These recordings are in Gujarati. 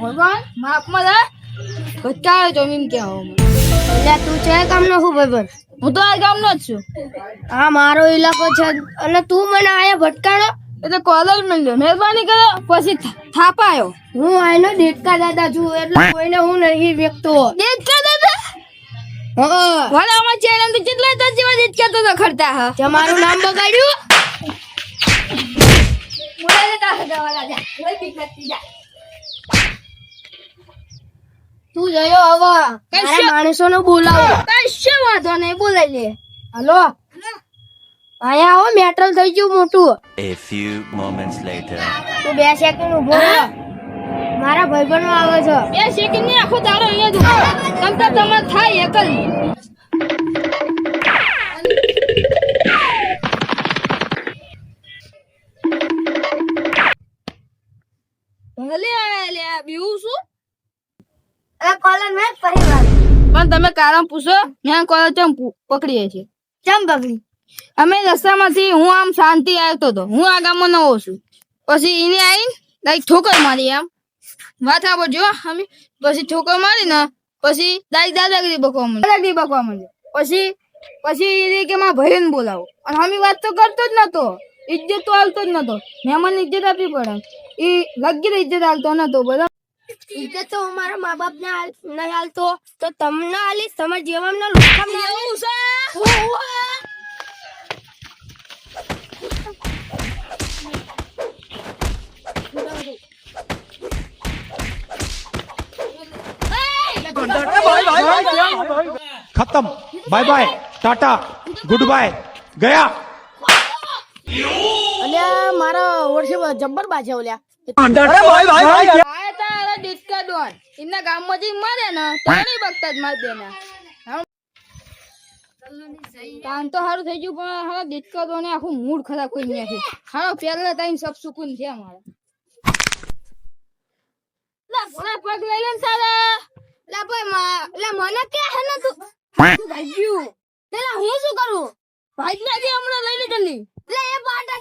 ભગવાન માફ રે ભટકાયો તો એમ કહેવો એટલે તું છે કામનો શું ભાઈબંધ? હું તો આ ગામનો જ છું. આ મારો ઇલાકો છે. અને તું મને આયા ભટકાણો એટલે કોલર મળ્યો મહેરબાની કરો. પછી થાપાયો. હું આયનો દેડકા દાદા છું. એટલે કોઈને હું નહીં વ્યક્તો દેડકા દાદા? હા. વાલા અમાર તો કેટલા તાર જેવા દેડકા તો ખરતા હા? તમારું નામ બગાડ્યું? મોડા જતા હતા જા. કોઈ બીક નથી જા. તું જયો હવે. મારા માણસો નો બોલાવો. કશો વાંધો નહીં બોલાઈ લે. હલો? આયા આવો મેટલ થઈ ગયું મોટું. A few moments later. તું બે સેકન્ડ ઊભો રહો. મારા ભાઈબંધો આવે છે. બે સેકન્ડની આખો તારો અહીંયા જ તમ તો તમારે થાય એકલ ભલે લે બીવું શું? એ કોલર પરિવાર પણ તમે કારણ પૂછો ત્યાં કોલ ચમ પકડીએ છીએ ચમ પકડી? અમે રસ્તામાંથી હું આમ શાંતિ આવતો હતો હું આ ગામમાં નવો છું. પછી એને આવીને લાઈક ઠોકર મારી આમ. વાત આપો જો અમે પછી ઠોકર મારી ને પછી દાદી દાદાગીરી બકવા માંડી દાદાગીરી બકવા માંડી પછી પછી એ કે મારા ભાઈને બોલાવો. અને અમે વાત તો કરતો જ નતો. ઇજ્જત તો હાલતો જ નતો. મહેમાન ઇજ્જત આપવી પડે. એ લગી ઇજ્જત હાલતો નતો બરાબર ઇજ્જત તો મારા મા બાપ ને નહીં હાલતો. તો તમને હાલી તમારા જેવા ખતમ. Bye bye tata good bye ગયા. અલ્યા મારા વર્ષે જબ્બર બાજે ઓલ્યા. ડિસ્કા ડોન એમના ગામમાં જઈ મારે ને તારી બગતા જ માર દેના કામ તો સારું થઈ ગયું પણ હવે ડિસ્કા ડોને આખું મૂડ ખરાબ કરી નાખ્યું હારો પહેલા ટાઈમ સબ સુકૂન છે અમારે. લા પગ લઈ લે સારા લા ભાઈ મા લા મને કે હે ને તું? તું ભાગ્યું તેલા હું શું કરું? ભાઈ ના જે હમણાં લઈ લે જલ્દી લે એ પાટા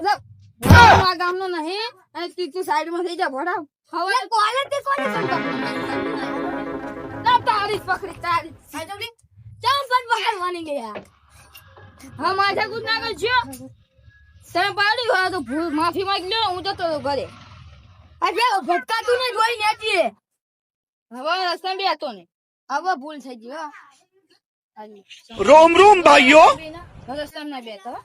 લા, ભોળા હું આ ગામનો નહીં અને તું તું સાઈડમાં થઈ જા ભોડા હવે કોલે તે કોને સંભળ ના તારી પકડી તારી. સાઈડ ચામ પણ પકડવાની ગયા. હા માથા કુદ ના કરજો તમે પાડી હોય તો ભૂલ માફી માંગી લો હું જતો ઘરે. અરે ભટકાતું ને જોઈ નથી હવે રસ્તા બે હતો ને હવે ભૂલ થઈ ગઈ રોમ રોમ ભાઈઓ. ના બે ચલો.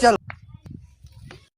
ચલો.